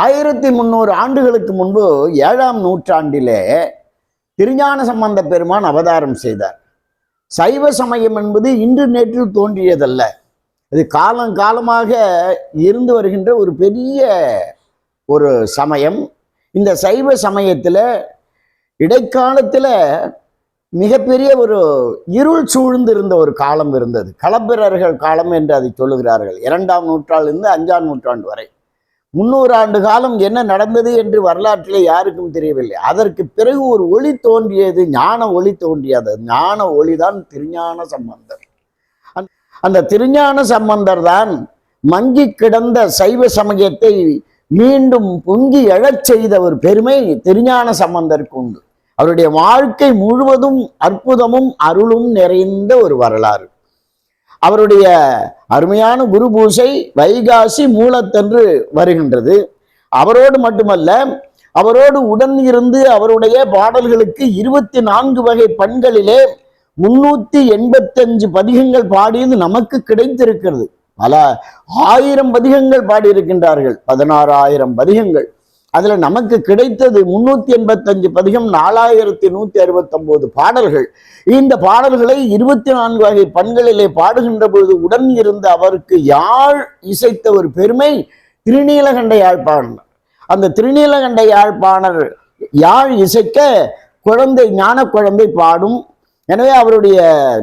ஆயிரத்தி முந்நூறு ஆண்டுகளுக்கு முன்பு ஏழாம் நூற்றாண்டிலே திருஞான சம்பந்த பெருமான் அவதாரம் செய்தார். சைவ சமயம் என்பது இன்று நேற்று தோன்றியதல்ல. இது காலம் காலமாக இருந்து வருகின்ற ஒரு பெரிய ஒரு சமயம். இந்த சைவ சமயத்தில் இடைக்காலத்தில் மிகப்பெரிய ஒரு இருள் சூழ்ந்திருந்த ஒரு காலம் இருந்தது. களப்பிரர்கள் காலம் என்று அதை சொல்லுகிறார்கள். இரண்டாம் நூற்றாண்டிலிருந்து அஞ்சாம் நூற்றாண்டு வரை. முன்னூறு ஆண்டு காலம் என்ன நடந்தது என்று வரலாற்றிலே யாருக்கும் தெரியவில்லை. அதற்கு பிறகு ஒரு ஒளி தோன்றியது ஞான ஒளி தோன்றியது. ஞான ஒளிதான் திருஞான சம்பந்தர். அந்த- அந்த திருஞான சம்பந்தர் தான் மங்கி கிடந்த சைவ சமயத்தை மீண்டும் பொங்கி எழச் செய்த ஒரு பெருமை திருஞான சம்பந்தருக்கு உண்டு. அவருடைய வாழ்க்கை முழுவதும் அற்புதமும் அருளும் நிறைந்த ஒரு வரலாறு. அவருடைய அருமையான குரு பூசை வைகாசி மூலத்தன்று வருகின்றது. அவரோடு மட்டுமல்ல அவரோடு உடன் இருந்து அவருடைய பாடல்களுக்கு இருபத்தி நான்கு வகை பண்களிலே முன்னூத்தி எண்பத்தஞ்சு பதிகங்கள் பாடியது நமக்கு கிடைத்திருக்கிறது. பல ஆயிரம் பதிகங்கள் பாடியிருக்கின்றார்கள். பதினாறாயிரம் பதிகங்கள். அதுல நமக்கு கிடைத்தது முன்னூத்தி எண்பத்தஞ்சு பதிகம் நாலாயிரத்தி நூத்தி அறுபத்தொன்பது பாடல்கள். இந்த பாடல்களை இருபத்தி நான்கு வகை பண்களிலே பாடுகின்ற பொழுது உடன் இருந்த அவருக்கு யாழ் இசைத்த ஒரு பெருமை திருநீலகண்ட யாழ்ப்பாணர் அந்த திருநீலகண்ட யாழ்ப்பாணர் யாழ் இசைக்க குழந்தை ஞான குழந்தை பாடும். எனவே அவருடைய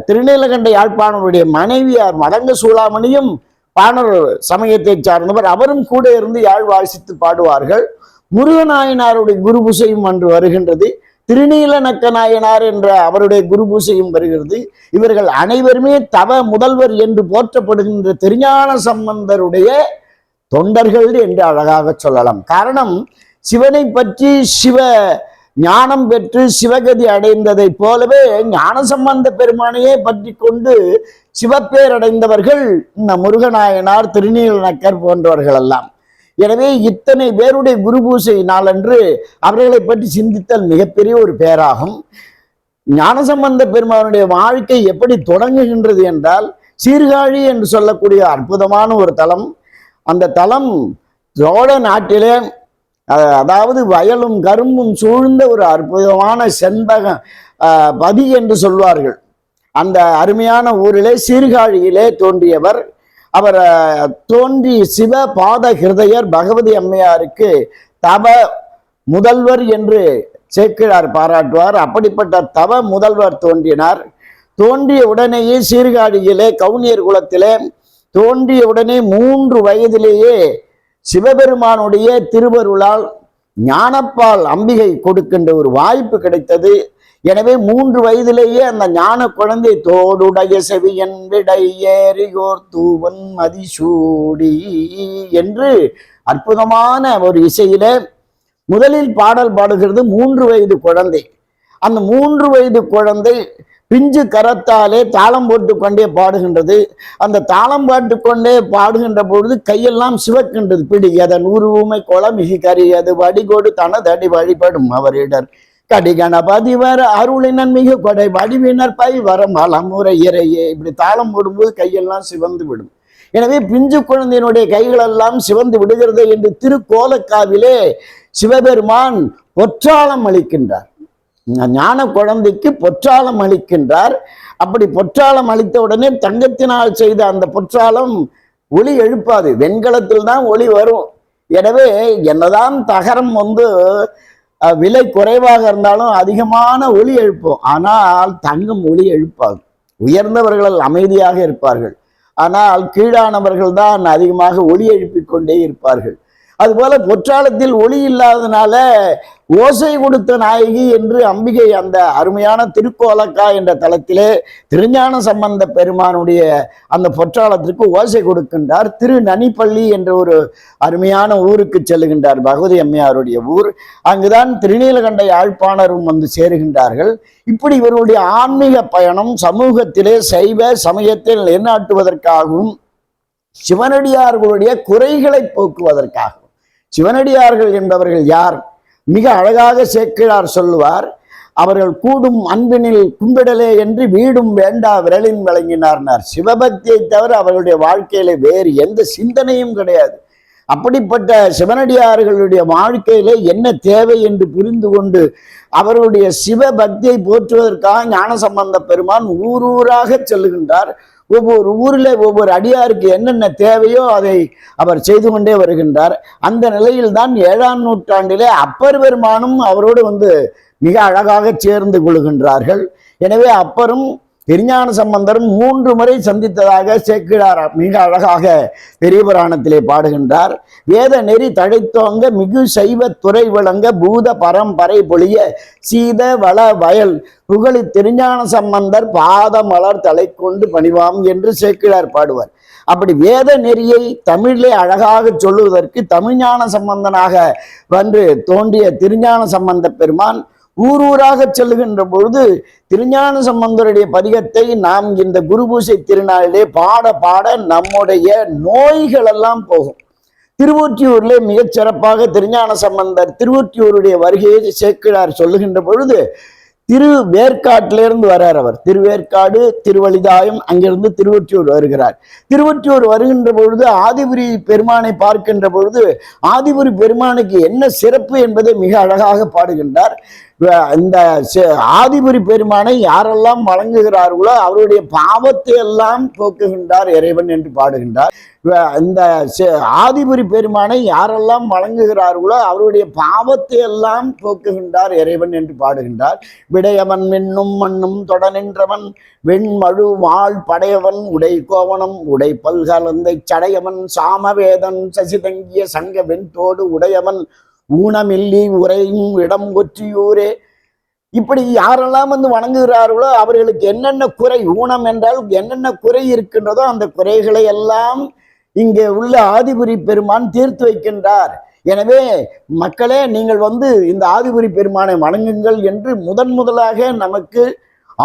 திருநீலகண்ட யாழ்ப்பாணருடைய மனைவியார் மடங்க சூளாமணியும் பாணர் சமயத்தை சார்ந்தவர் அவரும் கூட இருந்து யாழ் வாசித்து பாடுவார்கள். முருகநாயனாருடைய குரு பூசையும் அன்று வருகின்றது. திருநீலநக்க நாயனார் என்ற அவருடைய குரு பூசையும் வருகிறது. இவர்கள் அனைவருமே தவ முதல்வர் என்று போற்றப்படுகின்ற திருஞான சம்பந்தருடைய தொண்டர்கள் என்று அழகாக சொல்லலாம். காரணம் சிவனை பற்றி சிவ ஞானம் பெற்று சிவகதி அடைந்ததைப் போலவே ஞானசம்பந்த பெருமானையே பற்றி கொண்டு சிவப்பேர் அடைந்தவர்கள் இந்த முருகநாயனார் திருநீலநக்கர் போன்றவர்கள் எல்லாம் எனவே இத்தனை பேருடைய குரு பூசை நாளன்று அவர்களை பற்றி சிந்தித்தல் மிகப்பெரிய ஒரு பேராகும். ஞானசம்பந்த பெருமானுடைய வாழ்க்கை எப்படி தொடங்குகின்றது என்றால் சீர்காழி என்று சொல்லக்கூடிய அற்புதமான ஒரு தலம். அந்த தலம் சோழ நாட்டிலே அதாவது வயலும் கரும்பும் சூழ்ந்த ஒரு அற்புதமான செந்தக பதி என்று சொல்வார்கள். அந்த அருமையான ஊரிலே சீர்காழியிலே தோன்றியவர் அவர் தோன்றி சிவ பாத ஹிருதயர் பகவதி அம்மையாருக்கு தவ முதல்வர் என்று சேக்கிழார் பாராட்டுவார். அப்படிப்பட்ட தவ முதல்வர் தோன்றினார். தோன்றிய உடனேயே சீர்காழியிலே கவுனியர் குலத்திலே தோன்றிய உடனே மூன்று வயதிலேயே சிவபெருமானுடைய திருவருளால் ஞானப்பால் அம்பிகை கொடுக்கின்ற ஒரு வாய்ப்பு கிடைத்தது. எனவே மூன்று வயதிலேயே அந்த ஞான குழந்தை தோடுடைய செவியன் விடை ஏறியோர் தூவன் மதிசூடி என்று அற்புதமான ஒரு இசையில முதலில் பாடல் பாடுகிறது மூன்று வயது குழந்தை. அந்த மூன்று வயது குழந்தை பிஞ்சு கரத்தாலே தாளம் போட்டு கொண்டே பாடுகின்றது. அந்த தாளம் பாட்டு கொண்டே பாடுகின்ற பொழுது கையெல்லாம் சிவக்கின்றது. பிடி அதன் உருவுமை குளமிகி கரியது வடிகோடு தனதடி வழிபடும் அவரிடர். கடி வர அருளினன் மிகு கொடை வடிவினர் பை வர மலமுறை இறையே. இப்படி தாளம் போடும்போது கையெல்லாம் சிவந்து விடும். எனவே பிஞ்சு குழந்தையினுடைய கைகளெல்லாம் சிவந்து விடுகிறது என்று திருக்கோலக்காவிலே சிவபெருமான் பொற்றாளம் அளிக்கின்றார். ஞான குழந்தைக்கு பொற்றாளம் அளிக்கின்றார். அப்படி பொற்றாளம் அளித்த உடனே தங்கத்தினால் செய்த அந்த பொற்றாளம் ஒளி எழுப்பாது. வெண்கலத்தில் தான் ஒளி வரும். எனவே என்னதான் தகரம் வந்து விலை குறைவாக இருந்தாலும் அதிகமான ஒளி எழுப்பும். ஆனால் தங்கம் ஒளி எழுப்பாது. உயர்ந்தவர்கள் அமைதியாக இருப்பார்கள். ஆனால் கீழானவர்கள் தான் அதிகமாக ஒளி எழுப்பிக் கொண்டே இருப்பார்கள். அதுபோல பொற்றாளத்தில் ஒளி இல்லாதனால ஓசை கொடுத்த நாயகி என்று அம்பிகை அந்த அருமையான திருக்கோலக்கா என்ற தலத்திலே திருஞான சம்பந்த பெருமானுடைய அந்த பொற்றாளத்திற்கு ஓசை கொடுக்கின்றார். திரு நனிப்பள்ளி என்ற ஒரு அருமையான ஊருக்கு செல்லுகின்றார். பகவதி அம்மையாருடைய ஊர். அங்குதான் திருநீலகண்ட யாழ்ப்பாணரும் வந்து சேருகின்றார்கள். இப்படி இவருடைய ஆன்மீக பயணம் சமூகத்திலே சைவ சமயத்தில் நிலைநாட்டுவதற்காகவும் சிவனடியார்களுடைய குறைகளை போக்குவதற்காக சிவனடியார்கள் என்பவர்கள் யார்? மிக அழகாக சேக்கிழார் சொல்லுவார் அவர்கள் கூடும் அன்பினில் கும்பிடலே என்று வீடும் வேண்டா விரலின் வழங்கினார்னார் சிவபக்தியை தவிர அவர்களுடைய வாழ்க்கையில வேறு எந்த சிந்தனையும் கிடையாது. அப்படிப்பட்ட சிவனடியார்களுடைய வாழ்க்கையிலே என்ன தேவை என்று புரிந்து கொண்டு அவருடைய சிவ பக்தியை போற்றுவதற்காக ஞானசம்பந்த பெருமான் ஊரூராக செல்லுகின்றார். ஒவ்வொரு ஊரில் ஒவ்வொரு அடியாருக்கு என்னென்ன தேவையோ அதை அவர் செய்து கொண்டே வருகின்றார். அந்த நிலையில்தான் ஏழாம் நூற்றாண்டிலே அப்பர் பெருமானும் அவரோடு வந்து மிக அழகாக சேர்ந்து கொள்கின்றார்கள். எனவே அப்பரும் திருஞான சம்பந்தர் மூன்று முறை சந்தித்ததாக சேக்கிழார் மிக அழகாக பெரிய புராணத்திலே பாடுகின்றார். வேத நெறி தழைத்தோங்க மிகு சைவ துறை விளங்க பூத பரம்பரை பொழிய சீத வள வயல் புகழி திருஞான சம்பந்தர் பாத மலர் தலை கொண்டு பணிவாம் என்று சேக்கிழார் பாடுவார். அப்படி வேத நெறியை தமிழிலே அழகாக சொல்லுவதற்கு தமிழ்ஞான சம்பந்தனாக வந்து தோன்றிய திருஞான சம்பந்த பெருமான் ஊர் ஊராக செல்லுகின்ற பொழுது திருஞான சம்பந்தருடைய பதிகத்தை நாம் இந்த குரு பூசை திருநாளிலே பாட பாட நம்முடைய நோய்கள் எல்லாம் போகும். திருவொற்றியூரிலே மிகச் சிறப்பாக திருஞான சம்பந்தர் திருவொற்றியூருடைய வருகையை சேர்க்கிறார் சொல்லுகின்ற பொழுது திரு வேற்காட்டிலிருந்து வர்றார் அவர். திருவேற்காடு திருவழிதாயம் அங்கிருந்து திருவொற்றியூர் வருகிறார். திருவொற்றியூர் வருகின்ற பொழுது ஆதிபுரி பெருமானை பார்க்கின்ற பொழுது ஆதிபுரி பெருமானுக்கு என்ன சிறப்பு என்பதை மிக அழகாக பாடுகின்றார். இந்த ஆதிபுரி பெருமானை யாரெல்லாம் வழங்குகிறார்களோ அவருடைய பாவத்தை எல்லாம் போக்குகின்றார் இறைவன் என்று பாடுகின்றார். இந்த ஆதிபுரி பெருமானை யாரெல்லாம் வழங்குகிறார்களோ அவருடைய பாவத்தை எல்லாம் போக்குகின்றார் இறைவன் என்று பாடுகின்றார். விடையவன் மின்னும் மண்ணும் தொடனின்றவன் வெண்மழு வாழ் படையவன் உடை கோவணம் உடை பல்கலந்தை சடையவன் சாமவேதன் சசிதங்கிய சங்க வெண்தோடு உடையவன் ஊனமில்லி உரையும் இடம் ஒற்றியூரே இப்படி யாரெல்லாம் வந்து வணங்குகிறார்களோ அவர்களுக்கு என்னென்ன குறை ஊனம் என்றால் என்னென்ன குறை இருக்கின்றதோ அந்த குறைகளை எல்லாம் இங்கே உள்ள ஆதிபுரி பெருமான் தீர்த்து வைக்கின்றார். எனவே மக்களே நீங்கள் வந்து இந்த ஆதிபுரி பெருமானை வணங்குங்கள் என்று முதன் முதலாக நமக்கு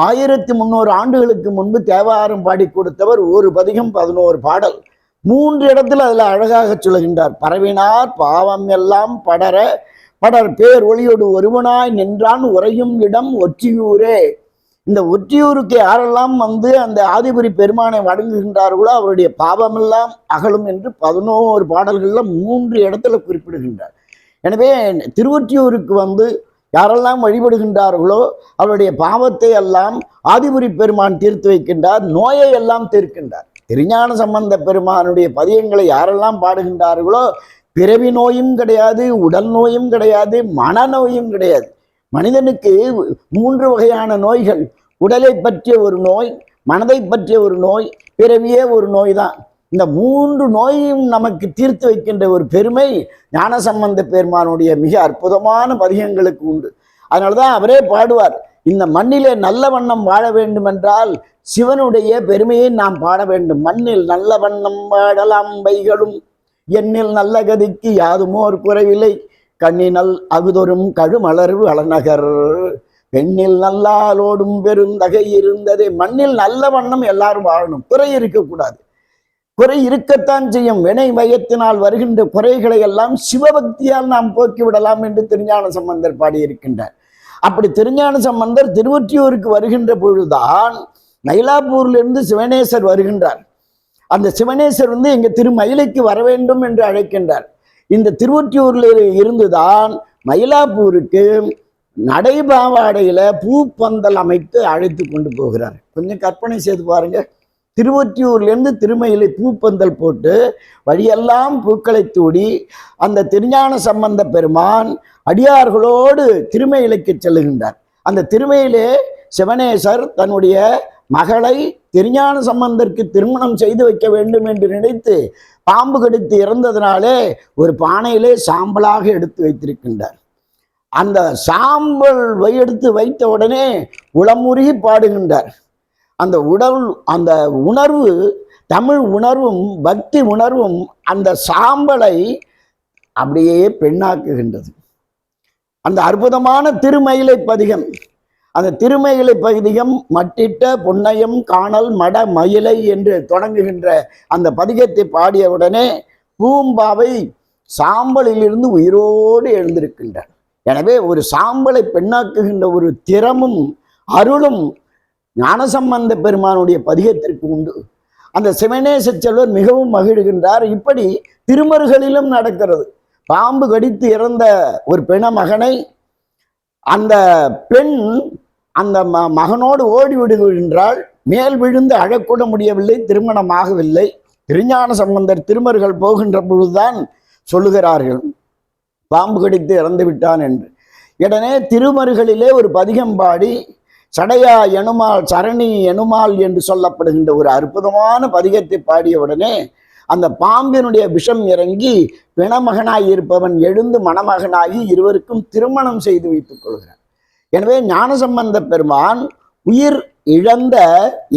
ஆயிரத்தி முந்நூறு ஆண்டுகளுக்கு முன்பு தேவாரம் பாடி கொடுத்தவர் ஒரு பதிகம் பதினோரு பாடல். மூன்று இடத்துல அதில் அழகாக சொல்கின்றார் பரவினார் பாவம் எல்லாம் படர படர் பேர் ஒளியோடு ஒருவனாய் நின்றான் உறையும் இடம் ஒற்றியூரே. இந்த ஒற்றியூருக்கு யாரெல்லாம் வந்து அந்த ஆதிபுரி பெருமானை வணங்குகின்றார்களோ அவருடைய பாவமெல்லாம் அகலும் என்று பதினோரு பாடல்களில் மூன்று இடத்துல குறிப்பிடுகின்றார். எனவே திருவொற்றியூருக்கு வந்து யாரெல்லாம் வழிபடுகின்றார்களோ அவருடைய பாவத்தை எல்லாம் ஆதிபுரி பெருமான் தீர்த்து வைக்கின்றார் நோயை எல்லாம் தீர்க்கின்றார். திருஞான சம்பந்த பெருமானுடைய பதியங்களை யாரெல்லாம் பாடுகின்றார்களோ பிறவி நோயும் கிடையாது உடல் நோயும் கிடையாது மனநோயும் கிடையாது. மனிதனுக்கு மூன்று வகையான நோய்கள். உடலை பற்றிய ஒரு நோய் மனதை பற்றிய ஒரு நோய் பிறவியே ஒரு நோய் தான் இந்த மூன்று நோயையும் நமக்கு தீர்த்து வைக்கின்ற ஒரு பெருமை ஞானசம்பந்த பெருமானுடைய மிக அற்புதமான பதிகங்களுக்கு உண்டு. அதனால தான் அவரே பாடுவார். இந்த மண்ணிலே நல்ல வண்ணம் வாழ வேண்டுமென்றால் சிவனுடைய பெருமையை நாம் பாட வேண்டும். மண்ணில் நல்ல வண்ணம் வாழலாம் வைகளும் எண்ணில் நல்ல கதிக்கு யாதுமோர் குறைவில்லை. கண்ணினல் அகுதொரும் கழுமலர் வளநகர் பெண்ணில் நல்லாலோடும் பெருந்தகை இருந்ததே. மண்ணில் நல்ல வண்ணம் எல்லாரும் வாழணும். குறை இருக்கக்கூடாது. குறை இருக்கத்தான் செய்யும். வினை மையத்தினால் வருகின்ற குறைகளை எல்லாம் சிவபக்தியால் நாம் போக்கி விடலாம் என்று திருஞான சம்பந்தர் பாடியிருக்கின்றார். அப்படி திருஞான சம்பந்தர் திருவொற்றியூருக்கு வருகின்ற பொழுதுதான் மயிலாப்பூர்லேருந்து சிவனேசர் வருகின்றார். அந்த சிவனேசர் வந்து எங்க திருமயிலைக்கு வர வேண்டும் என்று அழைக்கின்றார். இந்த திருவொற்றியூரில் இருந்துதான் மயிலாப்பூருக்கு நடைபாவாடையில பூப்பந்தல் அமைத்து அழைத்து கொண்டு போகிறார். கொஞ்சம் கற்பனை செய்து பாருங்க. திருவொற்றியூர்லேருந்து திருமயிலை பூப்பந்தல் போட்டு வழியெல்லாம் பூக்களை தூடி அந்த திருஞான சம்பந்த பெருமான் அடியார்களோடு திருமயிலைக்கு செல்லுகின்றார். அந்த திருமயிலே சிவனேசர் தன்னுடைய மகளை திருஞான சம்பந்தருக்கு திருமணம் செய்து வைக்க வேண்டும் என்று நினைத்து பாம்பு கடித்து இறந்ததினாலே ஒரு பானையிலே சாம்பலாக எடுத்து வைத்திருக்கின்றார். அந்த சாம்பல் வை எடுத்து வைத்த உடனே உளமுருகி பாடுகின்றார். அந்த உடல் அந்த உணர்வு தமிழ் உணர்வும் பக்தி உணர்வும் அந்த சாம்பலை அப்படியே பெண்ணாக்குகின்றது. அந்த அற்புதமான திருமயிலை பதிகம் அந்த திருமயிலை பதிகம் மட்டிட்ட பொன்னையம் காணல் மட மயிலை என்று தொடங்குகின்ற அந்த பதிகத்தை பாடியவுடனே பூம்பாவை சாம்பலிலிருந்து உயிரோடு எழுந்திருக்கின்றார் எனவே ஒரு சாம்பலை பெண்ணாக்குகின்ற ஒரு திறமும் அருளும் ஞானசம்பந்த பெருமானுடைய பதிகத்திற்கு உண்டு. அந்த சிவனேச செல்வர் மிகவும் மகிழ்கின்றார். இப்படி திருமருகளிலும் நடக்கிறது. பாம்பு கடித்து இறந்த ஒரு பிண மகனை அந்த பெண் அந்த ம மகனோடு ஓடி விடுகின்றாள். மேல் விழுந்து அழக்கூட முடியவில்லை திருமணமாகவில்லை. திருஞான சம்பந்தர் திருமருகள் போகின்ற பொழுதுதான் சொல்லுகிறார்கள் பாம்பு கடித்து இறந்து விட்டான் என்று. உடனே திருமருகளிலே ஒரு பதிகம் பாடி சடையா எனுமால் சரணி எனுமால் என்று சொல்லப்படுகின்ற ஒரு அற்புதமான பதிகத்தை பாடிய உடனே அந்த பாம்பினுடைய விஷம் இறங்கி பிணமகனாய் இருப்பவன் எழுந்து மணமகனாகி இருவருக்கும் திருமணம் செய்து வைத்துக் கொள்கிறார் எனவே ஞானசம்பந்த பெருமான் உயிர் இழந்த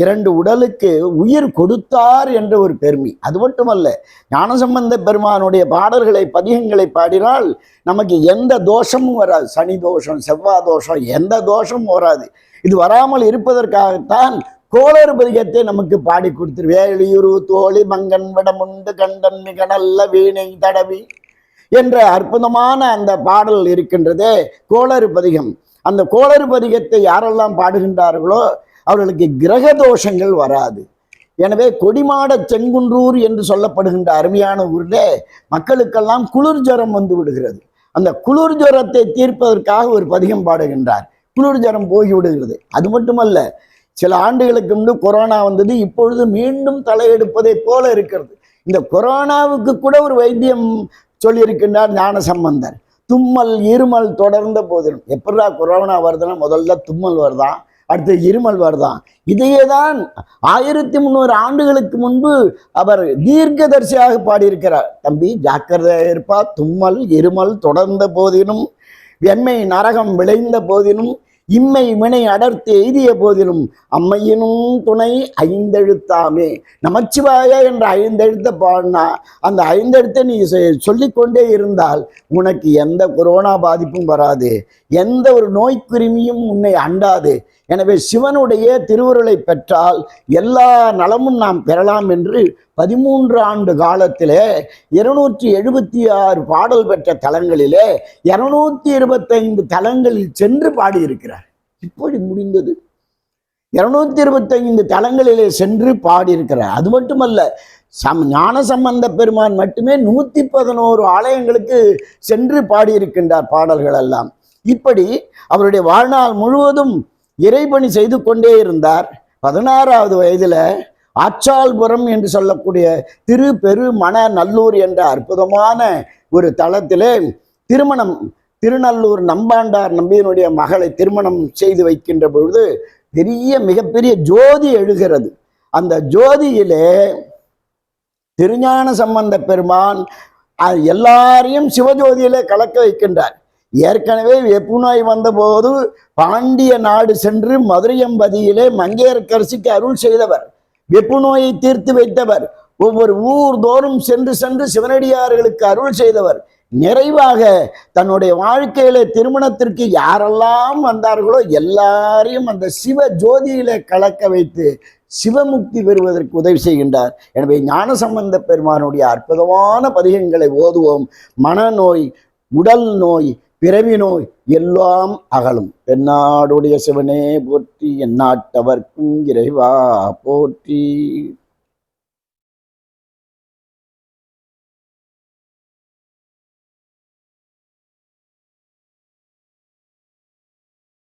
இரண்டு உடலுக்கு உயிர் கொடுத்தார் என்ற ஒரு பெருமை. அது மட்டுமல்ல ஞானசம்பந்த பெருமானுடைய பாடல்களை பதிகங்களை பாடினால் நமக்கு எந்த தோஷமும் வராது. சனி தோஷம் செவ்வாய் தோஷம் எந்த தோஷமும் வராது. இது வராமல் இருப்பதற்காகத்தான் கோளறு பதிகத்தை நமக்கு பாடி கொடுத்துரு வேலியுரு தோழி மங்கன் விடமுண்டு கண்டன் மிக நல்ல வீணை தடவி என்ற அற்புதமான அந்த பாடல் இருக்கின்றதே கோளறு பதிகம். அந்த கோளறு பதிகத்தை யாரெல்லாம் பாடுகின்றார்களோ அவர்களுக்கு கிரக தோஷங்கள் வராது. எனவே கொடிமாட செங்குன்றூர் என்று சொல்லப்படுகின்ற அருமையான ஊரில் மக்களுக்கெல்லாம் குளிர் ஜுரம் வந்து விடுகிறது. அந்த குளிர் ஜுரத்தை தீர்ப்பதற்காக ஒரு பதிகம் பாடுகின்றார். குளிர் ஜுரம் போகிவிடுகிறது அது மட்டுமல்ல சில ஆண்டுகளுக்கு முன்பு கொரோனா வந்தது இப்பொழுது மீண்டும் தலையெடுப்பதை போல இருக்கிறது. இந்த கொரோனாவுக்கு கூட ஒரு வைத்தியம் சொல்லியிருக்கின்றார் ஞான சம்பந்தர் தும்மல் இருமல் தொடர்ந்த போதிலும். எப்படா கொரோனா வருதுன்னா முதல்ல தும்மல் வருதான் அடுத்து இருமல் தான். இதையே தான் ஆயிரத்தி முந்நூறு ஆண்டுகளுக்கு முன்பு அவர் தீர்க்கதரிசியாக பாடியிருக்கிறார். தம்பி ஜாக்கிரதையாக இருப்பா. தும்மல் இருமல் தொடர்ந்த போதினும் வெண்மை நரகம் விளைந்த போதினும் இம்மை வினை அடர்த்தி எய்திய போதிலும் அம்மையினும் துணை ஐந்தெழுத்தாமே. நமச்சிவாய என்ற ஐந்தெழுத்த பாடினா அந்த ஐந்தெழுத்தை நீ சொல்லிக்கொண்டே இருந்தால் உனக்கு எந்த கொரோனா பாதிப்பும் வராது. எந்த ஒரு நோய்க்குருமியும் உன்னை அண்டாது. எனவே சிவனுடைய திருவுருளை பெற்றால் எல்லா நலமும் நாம் பெறலாம் என்று பதிமூன்று ஆண்டு காலத்திலே இருநூற்றி எழுபத்தி ஆறு பாடல் பெற்ற தலங்களிலே இருநூத்தி இருபத்தைந்து தலங்களில் சென்று பாடியிருக்கிறார். இப்படி முடிந்தது. இருநூத்தி இருபத்தைந்து தலங்களிலே சென்று பாடியிருக்கிறார். அது மட்டுமல்ல சம் ஞான சம்பந்த பெருமான் மட்டுமே நூத்தி பதினோரு ஆலயங்களுக்கு சென்று பாடியிருக்கின்றார் பாடல்கள் எல்லாம். இப்படி அவருடைய வாழ்நாள் முழுவதும் இறைபணி செய்து கொண்டே இருந்தார். பதினாறாவது வயதுல ஆச்சால்புரம் என்று சொல்லக்கூடிய திரு பெருமண நல்லூர் என்ற அற்புதமான ஒரு தளத்திலே திருமணம் திருநல்லூர் நம்பாண்டார் நம்பியினுடைய மகளை திருமணம் செய்து வைக்கின்ற பொழுது பெரிய மிகப்பெரிய ஜோதி எழுகிறது. அந்த ஜோதியிலே திருஞான சம்பந்த பெருமான் எல்லாரையும் சிவஜோதியிலே கலக்க வைக்கின்றார். ஏற்கனவே வெப்புநோய் வந்தபோது பாண்டிய நாடு சென்று மதுரையம்பதியிலே மங்கையர்கரசிக்கு அருள் செய்தவர். வெப்பு நோயை தீர்த்து வைத்தவர். ஒவ்வொரு ஊர் தோறும் சென்று சென்று சிவனடியார்களுக்கு அருள் செய்தவர். நிறைவாக தன்னுடைய வாழ்க்கையில திருமணத்திற்கு யாரெல்லாம் வந்தார்களோ எல்லாரையும் அந்த சிவ ஜோதியில கலக்க வைத்து சிவமுக்தி பெறுவதற்கு உதவி செய்கின்றார். எனவே ஞானசம்பந்த பெருமானுடைய அற்புதமான பதிகங்களை ஓதுவோம். மனநோய் உடல் நோய் பிறவி நோய் எல்லாம் அகலும். பெண்ணாடுடைய சிவனே போற்றி என் நாட்டவர்க்கும் இறைவா போற்றி.